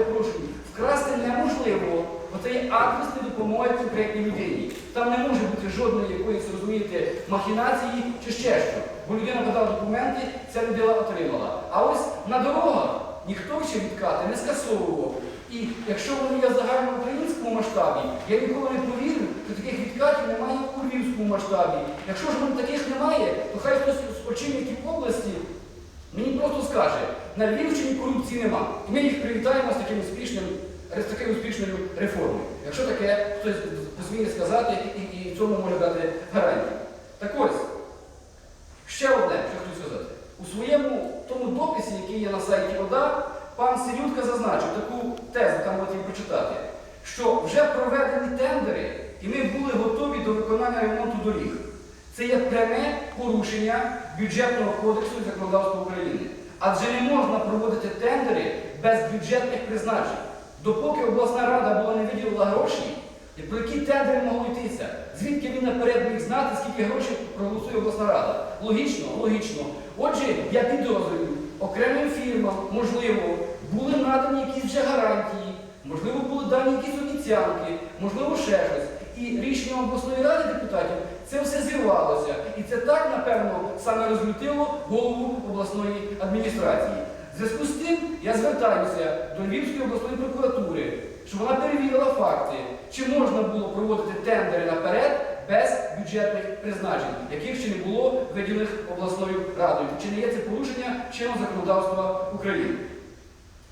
перепрошую, вкрасти неможливо, бо це є акт допомоги конкретній людині. Там не може бути жодної якоїсь, розумієте, махінації чи ще що. Бо людина подала документи, ця людина отримала. А ось на дорогах ніхто ще відкати не скасовував. І якщо вони є в загальноукраїнському масштабі, я ніколи не повірю, що таких відкатів немає у львівському масштабі. Якщо ж таких немає, то хай хтось з очільників області мені просто скаже, на Львівщині корупції нема. І ми їх привітаємо з таким успішним, з такою успішною реформою. Якщо таке хтось посміє сказати і, і цьому може дати гарантію. Так ось, ще одне, що хочу сказати. У своєму тому дописі, який є на сайті ОДА, пан Сирютка зазначив таку тезу, там її прочитати, що вже проведені тендери, і ми були готові до виконання ремонту доріг. Це є пряме порушення бюджетного кодексу і законодавства України. Адже не можна проводити тендери без бюджетних призначень. Допоки обласна рада була не виділила гроші, про які тендери могло йтися? Звідки він наперед міг знати, скільки грошей проголосує обласна рада? Логічно, логічно. Отже, я підозрюю, окремим фірмам, можливо, були надані якісь вже гарантії, можливо, були дані якісь обіцянки, можливо, ще щось. І рішенням обласної ради депутатів це все зірвалося. І це так, напевно, саме розлютило голову обласної адміністрації. В зв'язку з тим я звертаюся до Львівської обласної прокуратури, щоб вона перевірила факти, чи можна було проводити тендери наперед без бюджетних призначень, яких ще не було виділених обласною радою. Чи не є це порушення чинного законодавства України?